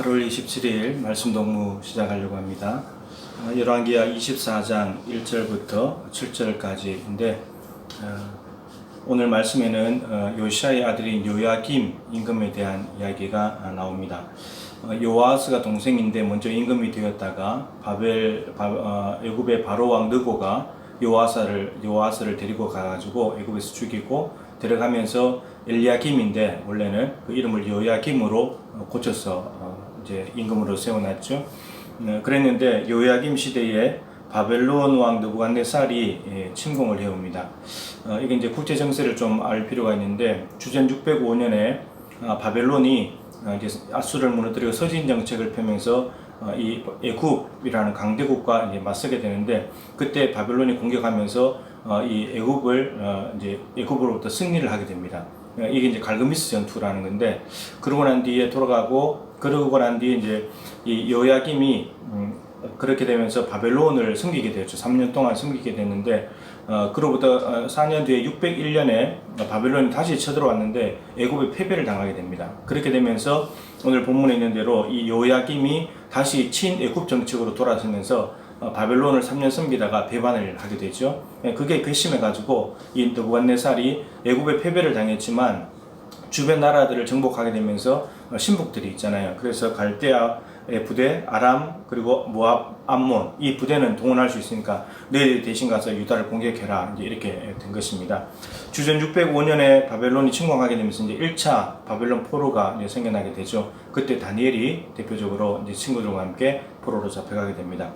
8월 27일 말씀 동무 시작하려고 합니다. 어, 열왕기하 24장 1절부터 7절까지인데 어, 오늘 말씀에는 어, 요시아의 아들인 요야김 임금에 대한 이야기가 아, 나옵니다. 어, 요아스가 동생인데 먼저 임금이 되었다가 바벨 바, 어, 애굽의 바로 왕 느고가 요아사를 요아스를 데리고 가가지고 애굽에서 죽이고 데려가면서 엘리야김인데 원래는 그 이름을 요야김으로 어, 고쳐서 어, 이제 임금으로 세워놨죠. 네, 그랬는데 요야김 시대에 바벨론 왕 느부갓네살이 예, 침공을 해옵니다. 어, 이게 이제 국제 정세를 좀 알 필요가 있는데 주전 605년에 아, 바벨론이 어, 이제 아수를 무너뜨리고 서진 정책을 펴면서 어, 이 애굽이라는 강대국과 이제 맞서게 되는데 그때 바벨론이 공격하면서 어, 이 애굽을 어, 이제 애굽으로부터 승리를 하게 됩니다. 어, 이게 이제 갈그미스 전투라는 건데 그러고 난 뒤에 돌아가고 그러고 난 뒤에 이제 이 요야김이 음, 그렇게 되면서 바벨론을 섬기게 되었죠. 3년 동안 섬기게 됐는데 어, 그로부터 어, 4년 뒤에 601년에 바벨론이 다시 쳐들어왔는데 애굽의 패배를 당하게 됩니다. 그렇게 되면서 오늘 본문에 있는 대로 이 요야김이 다시 친애굽 정책으로 돌아서면서 어, 바벨론을 3년 섬기다가 배반을 하게 되죠. 예, 그게 괘씸해가지고 이 느부갓네살이 애굽의 패배를 당했지만 주변 나라들을 정복하게 되면서 어, 신복들이 있잖아요. 그래서 갈대아의 부대, 아람 그리고 모압, 암몬 이 부대는 동원할 수 있으니까 너희들 대신 가서 유다를 공격해라 이제 이렇게 된 것입니다. 주전 605년에 바벨론이 침공하게 되면서 이제 1차 바벨론 포로가 이제 생겨나게 되죠. 그때 다니엘이 대표적으로 이제 친구들과 함께 포로로 잡혀가게 됩니다.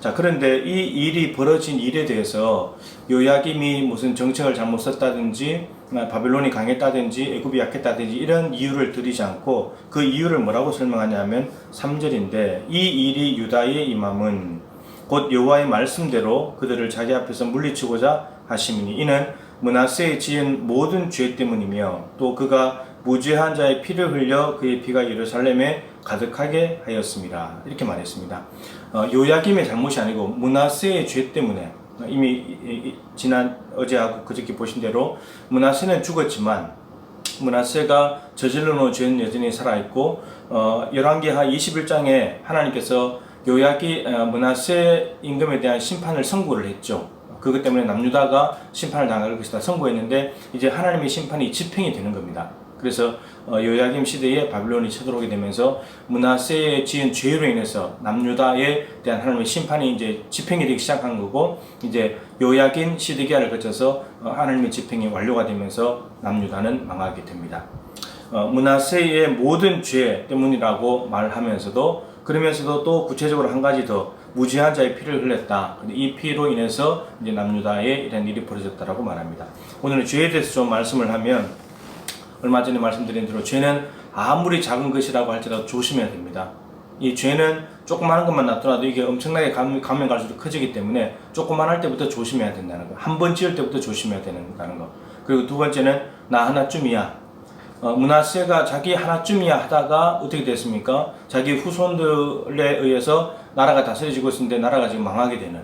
자 그런데 이 일이 벌어진 일에 대해서 요야김이 무슨 정책을 잘못 썼다든지 아, 바벨론이 강했다든지 애굽이 약했다든지 이런 이유를 들이지 않고 그 이유를 뭐라고 설명하냐면 3절인데 이 일이 유다에 임함은 곧 여호와의 말씀대로 그들을 자기 앞에서 물리치고자 하심이니 이는 문하세에 지은 모든 죄 때문이며 또 그가 무죄한 자의 피를 흘려 그의 피가 예루살렘에 가득하게 하였습니다. 이렇게 말했습니다. 어, 요야김의 잘못이 아니고 문하세의 죄 때문에 이미 지난 어제하고 그저께 보신 대로 문하세는 죽었지만 문하세가 저질러 놓은 죄는 여전히 살아있고 어, 열왕기하 21장에 하나님께서 요약이 어, 문하세 임금에 대한 심판을 선고를 했죠. 그것 때문에 남유다가 심판을 당할 것이다 선고했는데 이제 하나님의 심판이 집행이 되는 겁니다. 그래서 어, 요야김 시대에 바빌론이 쳐들어오게 되면서 문하세의 지은 죄로 인해서 남유다에 대한 하나님의 심판이 이제 집행이 되기 시작한 거고 이제 요야긴 시드기야를 거쳐서 어, 하나님의 집행이 완료가 되면서 남유다는 망하게 됩니다. 어, 문하세의 모든 죄 때문이라고 말하면서도 그러면서도 또 구체적으로 한 가지 더 무지한 자의 피를 흘렸다. 이 피로 인해서 이제 남유다에 이런 일이 벌어졌다라고 말합니다. 오늘은 죄에 대해서 좀 말씀을 하면 얼마 전에 말씀드린 대로 죄는 아무리 작은 것이라고 할지라도 조심해야 됩니다. 이 죄는 조그마한 것만 놔두라도 이게 엄청나게 가면, 갈수록 커지기 때문에 조그만 할 때부터 조심해야 된다는 거. 한 번 지을 때부터 조심해야 된다는 거. 그리고 두 번째는 나 하나쯤이야. 어, 문하세가 자기 하나쯤이야 하다가 어떻게 됐습니까? 자기 후손들에 의해서 나라가 다스려지고 있었는데 나라가 지금 망하게 되는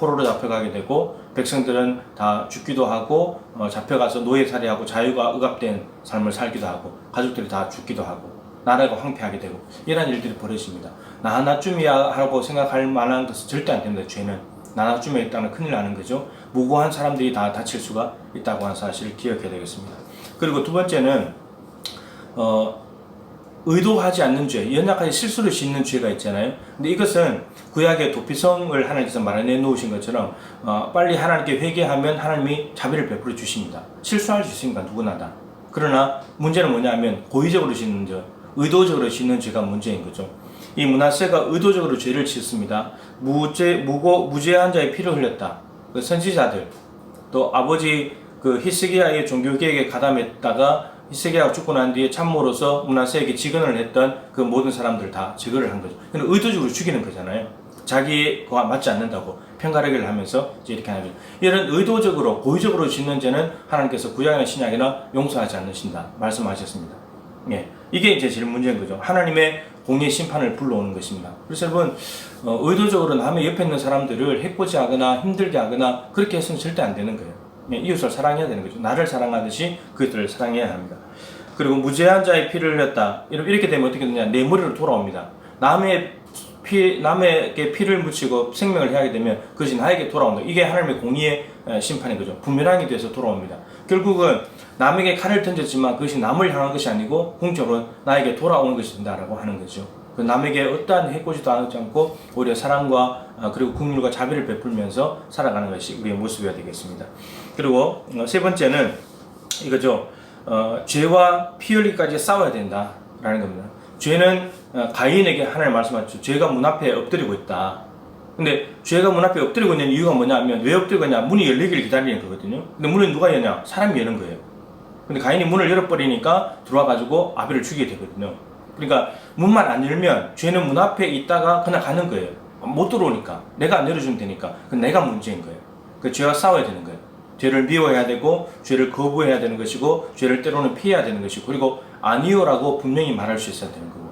포로로 잡혀가게 되고 백성들은 다 죽기도 하고 어, 잡혀가서 노예살이하고 자유가 억압된 삶을 살기도 하고 가족들이 다 죽기도 하고 나라가 황폐하게 되고 이런 일들이 벌어집니다. 나 하나쯤이야 하고 생각할 만한 것은 절대 안 됩니다. 죄는 나 하나쯤에 있다는 큰일 나는 거죠. 무고한 사람들이 다 다칠 수가 있다고 하는 사실을 기억해야 되겠습니다. 그리고 두 번째는 어, 의도하지 않는 죄, 연약하게 실수를 짓는 죄가 있잖아요. 근데 이것은 구약의 도피성을 하나님께서 마련해 놓으신 것처럼 어, 빨리 하나님께 회개하면 하나님이 자비를 베풀어 주십니다. 실수할 수 있으니까 누구나 다. 그러나 문제는 뭐냐면 고의적으로 짓는 죄, 의도적으로 짓는 죄가 문제인 거죠. 이 문하세가 의도적으로 죄를 짓습니다. 무죄, 무고, 무죄한 자의 피를 흘렸다. 그 선지자들, 또 아버지 그 히스기야의 종교 개혁에 가담했다가 히스기야가 죽고 난 뒤에 참모로서 문하세에게 직언을 했던 그 모든 사람들 다 제거를 한 거죠. 근데 의도적으로 죽이는 거잖아요. 자기와 맞지 않는다고 편가르기를 하면서 이렇게 하는 거죠. 이런 의도적으로 고의적으로 짓는 죄는 하나님께서 구약이나 신약이나 용서하지 않으신다 말씀하셨습니다. 예, 이게 이제 제일 문제인 거죠. 하나님의 공의 심판을 불러오는 것입니다. 그래서 여러분 어, 의도적으로 남의 옆에 있는 사람들을 해코지 하거나 힘들게 하거나 그렇게 해서는 절대 안 되는 거예요. 예, 이웃을 사랑해야 되는 거죠. 나를 사랑하듯이 그들을 사랑해야 합니다. 그리고 무죄한 자의 피를 흘렸다. 이렇게 되면 어떻게 되냐? 내 머리로 돌아옵니다. 남의 피, 남에게 피를 묻히고 생명을 해하게 되면 그것이 나에게 돌아온다. 이게 하나님의 공의의 에, 심판인 거죠. 부메랑이 돼서 돌아옵니다. 결국은 남에게 칼을 던졌지만 그것이 남을 향한 것이 아니고 공적으로 나에게 돌아오는 것이 된다라고 하는 거죠. 그 남에게 어떠한 해코지도 하지 않고 오히려 사랑과 아, 그리고 국률과 자비를 베풀면서 살아가는 것이 우리의 모습이어야 되겠습니다. 그리고 어, 세 번째는 이거죠. 어, 죄와 피 흘리기까지 싸워야 된다라는 겁니다. 죄는 어, 가인에게 하나님 말씀하셨죠. 죄가 문 앞에 엎드리고 있다. 근데 죄가 문 앞에 엎드리고 있는 이유가 뭐냐면 왜 엎드리고 있냐? 문이 열리기를 기다리는 거거든요. 근데 문을 누가 여냐? 사람이 여는 거예요. 근데 가인이 문을 열어버리니까 들어와가지고 아벨을 죽이게 되거든요. 그러니까 문만 안 열면 죄는 문 앞에 있다가 그냥 가는 거예요. 못 들어오니까 내가 안 열어주면 되니까 그 내가 문제인 거예요. 그 죄와 싸워야 되는 거예요. 죄를 미워해야 되고 죄를 거부해야 되는 것이고 죄를 때로는 피해야 되는 것이고 그리고 아니요라고 분명히 말할 수 있어야 되는 거고.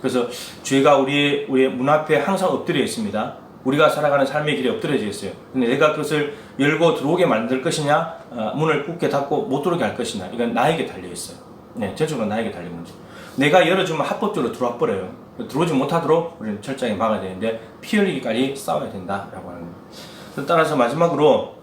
그래서 죄가 우리 우리의 문 앞에 항상 엎드려 있습니다. 우리가 살아가는 삶의 길에 엎드려져 있어요. 근데 내가 그것을 열고 들어오게 만들 것이냐, 어, 문을 굳게 닫고 못 들어오게 할 것이냐, 이건 나에게 달려 있어요. 네, 전적으로 나에게 달린 문제. 내가 열어주면 합법적으로 들어와 버려요. 들어오지 못하도록 우리는 철저히 막아야 되는데 피 흘리기까지 싸워야 된다라고 하는 거예요. 따라서 마지막으로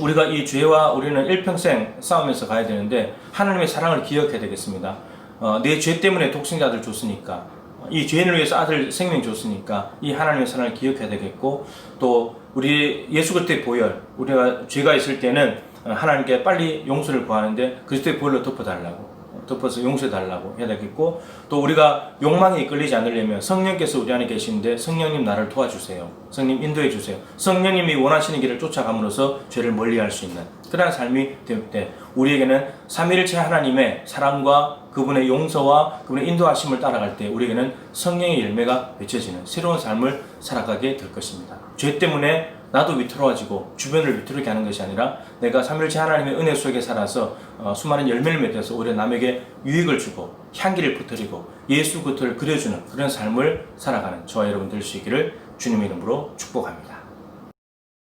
우리가 이 죄와 우리는 일평생 싸우면서 가야 되는데 하나님의 사랑을 기억해야 되겠습니다. 어, 내 죄 때문에 독생자들 줬으니까 이 죄인을 위해서 아들 생명 줬으니까 이 하나님의 사랑을 기억해야 되겠고 또 우리 예수 그리스도의 보혈 우리가 죄가 있을 때는 어, 하나님께 빨리 용서를 구하는데 그리스도의 보혈로 덮어달라고 덮어서 용서해 달라고 해야 되겠고 또 우리가 욕망에 이끌리지 않으려면 성령께서 우리 안에 계시는데 성령님 나를 도와주세요. 성령 인도해 주세요. 성령님이 원하시는 길을 쫓아감으로써 죄를 멀리할 수 있는 그러한 삶이 될때 우리에게는 삼위일체 하나님의 사랑과 그분의 용서와 그분의 인도하심을 따라갈 때 우리에게는 성령의 열매가 맺혀지는 새로운 삶을 살아가게 될 것입니다. 죄 때문에 나도 위태로워지고 주변을 위태롭게 하는 것이 아니라 내가 삼일체 하나님의 은혜 속에 살아서 어, 수많은 열매를 맺어서 오히려 남에게 유익을 주고 향기를 퍼뜨리고 예수 그것을 그려주는 그런 삶을 살아가는 저와 여러분 될 수 있기를 주님의 이름으로 축복합니다.